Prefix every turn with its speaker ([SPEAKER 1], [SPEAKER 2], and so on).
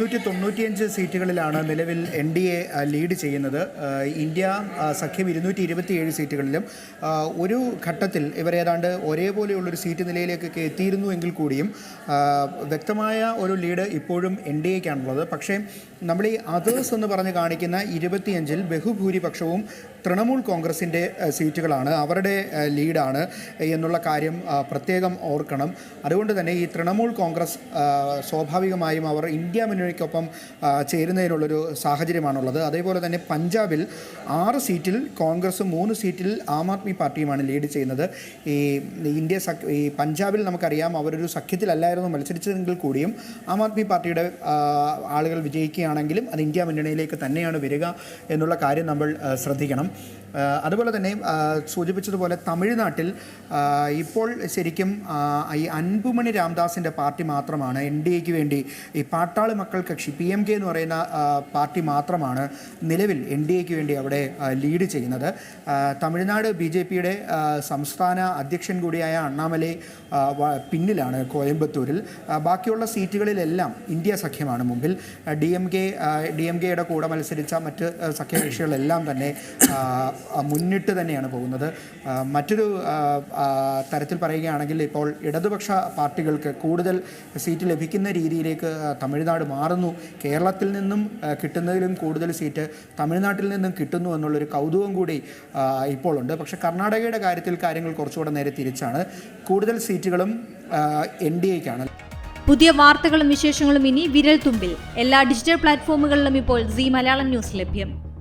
[SPEAKER 1] ഇരുന്നൂറ്റി തൊണ്ണൂറ്റിയഞ്ച് സീറ്റുകളിലാണ് നിലവിൽ എൻ ഡി എ ലീഡ് ചെയ്യുന്നത്. ഇന്ത്യ സഖ്യം ഇരുന്നൂറ്റി ഇരുപത്തിയേഴ് സീറ്റുകളിലും ഒരു ഘട്ടത്തിൽ ഇവർ ഏതാണ്ട് ഒരേപോലെയുള്ളൊരു സീറ്റ് നിലയിലേക്കൊക്കെ എത്തിയിരുന്നു എങ്കിൽ കൂടിയും വ്യക്തമായ ഒരു ലീഡ് ഇപ്പോഴും എൻ ഡി എക്കാണുള്ളത്. പക്ഷേ നമ്മൾ ഈ അതേഴ്സ് എന്ന് പറഞ്ഞ് കാണിക്കുന്ന ഇരുപത്തിയഞ്ചിൽ ബഹുഭൂരിപക്ഷവും തൃണമൂൽ കോൺഗ്രസിന്റെ സീറ്റുകളാണ്. അവരുടെ ലീഡാണ് എന്നുള്ള കാര്യം പ്രത്യേകം ഓർക്കണം. അതുകൊണ്ട് തന്നെ ഈ തൃണമൂൽ കോൺഗ്രസ് സ്വാഭാവികമായും അവർ ഇന്ത്യ മുന്നണിക്കൊപ്പം ആ, ചേരുന്നതിനുള്ളൊരു സാഹചര്യമാണുള്ളത്. അതേപോലെ തന്നെ പഞ്ചാബിൽ ആറ് സീറ്റിൽ കോൺഗ്രസും മൂന്ന് സീറ്റിൽ ആം ആദ്മി പാർട്ടിയുമാണ് ലീഡ് ചെയ്യുന്നത്. ഈ ഇന്ത്യ ഈ പഞ്ചാബിൽ നമുക്കറിയാം അവരൊരു സഖ്യത്തിലല്ലായിരുന്നു മത്സരിച്ചതെങ്കിൽ കൂടിയും ആം ആദ്മി പാർട്ടിയുടെ ആളുകൾ വിജയിക്കുകയാണെങ്കിലും അത് ഇന്ത്യ മുന്നണിയിലേക്ക് തന്നെയാണ് വരിക എന്നുള്ള കാര്യം നമ്മൾ ശ്രദ്ധിക്കണം. അതുപോലെ തന്നെ സൂചിപ്പിച്ചതുപോലെ തമിഴ്നാട്ടിൽ ഇപ്പോൾ ശരിക്കും ഈ അൻപുമണി രാംദാസിന്റെ പാർട്ടി മാത്രമാണ് എൻ ഡി എക്ക് വേണ്ടി ഈ പാട്ടാളി മക്കൾ കക്ഷി. പി എം കെ എന്ന് പറയുന്ന പാർട്ടി മാത്രമാണ് നിലവിൽ എൻ ഡി എക്ക് വേണ്ടി അവിടെ ലീഡ് ചെയ്യുന്നത്. തമിഴ്നാട് ബി ജെ പിയുടെ സംസ്ഥാന അധ്യക്ഷൻ കൂടിയായ അണ്ണാമലൈ പിന്നിലാണ് കോയമ്പത്തൂരിൽ. ബാക്കിയുള്ള സീറ്റുകളിലെല്ലാം ഇന്ത്യ സഖ്യമാണ് മുമ്പിൽ. D M K D M കെയുടെ കൂടെ മത്സരിച്ച മറ്റ് സഖ്യകക്ഷികളെല്ലാം തന്നെ മുന്നിട്ട് തന്നെയാണ് പോകുന്നത്. മറ്റൊരു തരത്തിൽ പറയുകയാണെങ്കിൽ ഇപ്പോൾ ഇടതുപക്ഷ പാർട്ടികൾക്ക് കൂടുതൽ സീറ്റ് ലഭിക്കുന്ന രീതിയിലേക്ക് തമിഴ്നാട് തമിഴ്നാട് മാറുന്നു. കേരളത്തിൽ നിന്നും കിട്ടുന്നതിലും കൂടുതൽ സീറ്റ് തമിഴ്നാട്ടിൽ നിന്നും കിട്ടുന്നു എന്നുള്ളൊരു കൗതുകം കൂടി ഇപ്പോഴുണ്ട് പക്ഷേ കർണാടകയുടെ കാര്യത്തിൽ കാര്യങ്ങൾ കുറച്ചുകൂടെ നേരെ തിരിച്ചാണ്. കൂടുതൽ സീറ്റുകളും എൻ ഡി എക്കാണ്.
[SPEAKER 2] പുതിയ വാർത്തകളും വിശേഷങ്ങളും ഇനി വിരൽ തുമ്പിൽ എല്ലാ ഡിജിറ്റൽ പ്ലാറ്റ്ഫോമുകളിലും ഇപ്പോൾ സി മലയാളം ന്യൂസ് ലഭ്യം.